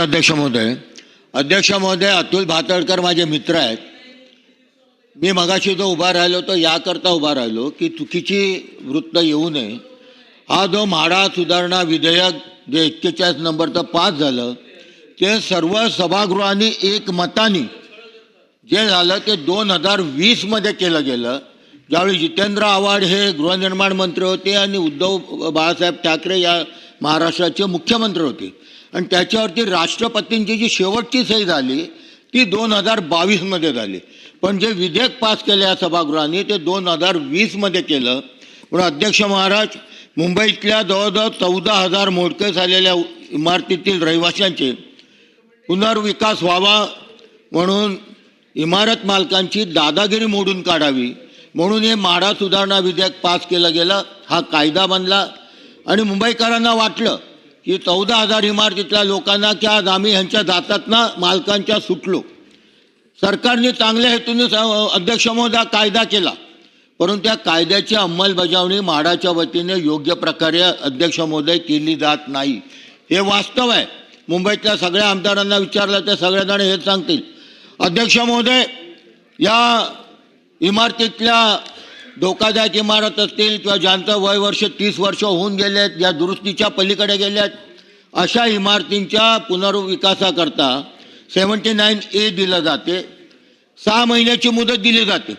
अध्यक्ष महोदय. अध्यक्ष महोदय अतुल भातडकर माझे मित्र आहेत. मी मगाशी जो उभा राहिलो तो याकरता उभा राहिलो की चुकीची वृत्त येऊ नये. हा जो म्हाडा सुधारणा विधेयक जे एक्केचाळीस नंबरचं पास झालं ते सर्व सभागृहांनी एक मतानी जे झालं ते दोन हजार वीसमध्ये केलं गेलं. ज्यावेळी जितेंद्र आव्हाड हे गृहनिर्माण मंत्री होते आणि उद्धव बाळासाहेब ठाकरे या महाराष्ट्राचे मुख्यमंत्री होते. आणि त्याच्यावरती राष्ट्रपतींची जी शेवटची सही झाली ती दोन हजार बावीसमध्ये झाली. पण जे विधेयक पास केलं या सभागृहाने ते दोन हजार वीसमध्ये केलं. पण अध्यक्ष महाराज मुंबईतल्या जवळजवळ चौदा हजार मोडकस आलेल्या इमारतीतील रहिवाशांचे पुनर्विकास व्हावा म्हणून इमारत मालकांची दादागिरी मोडून काढावी. म्हणून हे माडा सुधारणा विधेयक पास केलं गेलं हा कायदा बनला. आणि मुंबईकरांना वाटलं की चौदा हजार इमारतीतल्या लोकांना की आज आम्ही ह्यांच्या जातातना मालकांच्या सुटलो. सरकारने चांगल्या हेतूने स- अध्यक्ष महोदया कायदा केला. परंतु त्या कायद्याची अंमलबजावणी म्हाडाच्या वतीने योग्य प्रकारे अध्यक्ष महोदय केली जात नाही. हे वास्तव आहे. मुंबईतल्या सगळ्या आमदारांना विचारलं तर सगळेजण हेच सांगतील. अध्यक्ष महोदय या इमारतीतल्या धोकादायक इमारत असतील किंवा ज्यांचं वय वर्ष तीस वर्ष होऊन गेले आहेत या दुरुस्तीच्या पलीकडे गेल्या आहेत अशा इमारतींच्या पुनर्विकासाकरता सेवन्टी नाईन ए दिलं जाते. सहा महिन्याची मुदत दिली जाते.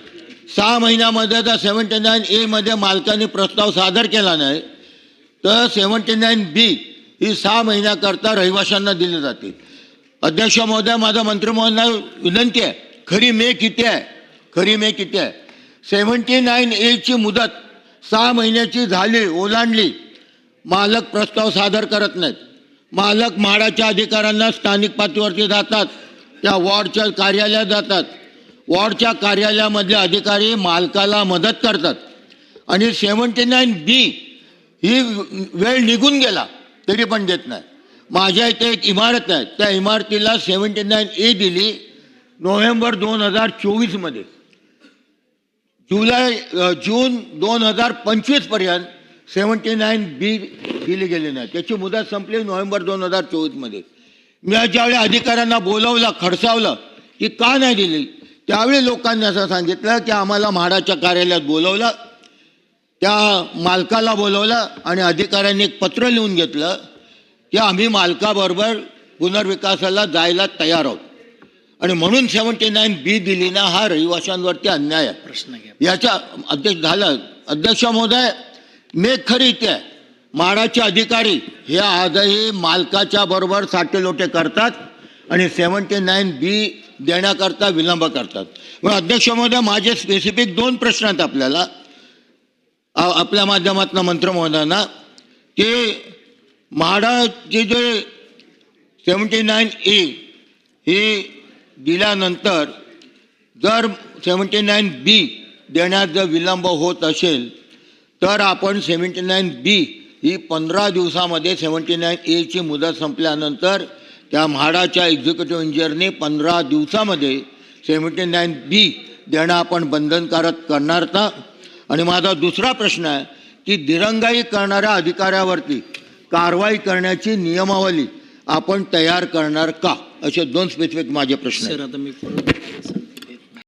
सहा महिन्यामध्ये जर सेवन्टी नाईन एमध्ये मालकाने प्रस्ताव सादर केला नाही तर सेवन्टी नाईन बी ही सहा महिन्याकरता रहिवाशांना दिली जाते. अध्यक्ष महोदय माझा मंत्रिमंडळ विनंती आहे. खरी मे किती आहे. खरी मे किती आहे? सेव्हन्टी नाईन एची मुदत सहा महिन्याची झाली ओलांडली. मालक प्रस्ताव सादर करत नाहीत. मालक म्हाडाच्या अधिकाऱ्यांना स्थानिक पातळीवरती जातात त्या वॉर्डच्या कार्यालयात जातात. वॉर्डच्या कार्यालयामधले अधिकारी मालकाला मदत करतात. आणि सेवन्टी नाईन बी ही वेळ निघून गेला तरी पण देत नाही. माझ्या इथे एक इमारत आहे त्या इमारतीला सेवन्टी नाईन ए दिली नोव्हेंबर दोन हजार चोवीसमध्ये. जुलै जून दोन हजार पंचवीसपर्यंत सेवन्टी नाईन बी दिली गेली नाही. त्याची मुदत संपली नोव्हेंबर दोन हजार चोवीसमध्ये मी ज्यावेळी अधिकाऱ्यांना बोलवलं खडसावलं की का नाही दिली? त्यावेळी लोकांनी असं सांगितलं की आम्हाला म्हाडाच्या कार्यालयात बोलवलं त्या मालकाला बोलवलं आणि अधिकाऱ्यांनी एक पत्र लिहून घेतलं की आम्ही मालकाबरोबर पुनर्विकासाला जायला तयार आहोत. आणि म्हणून सेवन्टी नाईन बी दिली ना हा रहिवाशांवरती अन्याय आहे. प्रश्न याच्या अध्यक्ष झालं अध्यक्ष महोदय मेघ खरी आहे. म्हाडाचे अधिकारी हे आजही मालकाच्या बरोबर साटेलोटे करतात आणि सेवन्टी नाईन बी देण्याकरता विलंब करतात. मग अध्यक्ष महोदय माझे स्पेसिफिक दोन प्रश्न आहेत आपल्याला. आपल्या माध्यमातून मंत्र महोदयांना की म्हाडाचे जे सेवन्टी नाईन ए ही दिल्यानंतर जर सेवन्टी नाईन बी देण्यात जर विलंब होत असेल तर आपण सेवन्टी नाईन बी ही पंधरा दिवसामध्ये सेवन्टी नाईन एची मुदत संपल्यानंतर त्या म्हाडाच्या एक्झिक्युटिव्ह इंजिनियरने पंधरा दिवसामध्ये सेवन्टी नाईन बी देणं आपण बंधनकारक करणार का आणि माझा दुसरा प्रश्न आहे की दिरंगाई करणाऱ्या अधिकाऱ्यावरती कारवाई करण्याची नियमावली आपण तयार करणार का? असे दोन स्पेसिफिक माझे प्रश्न आहेत. सर आता मी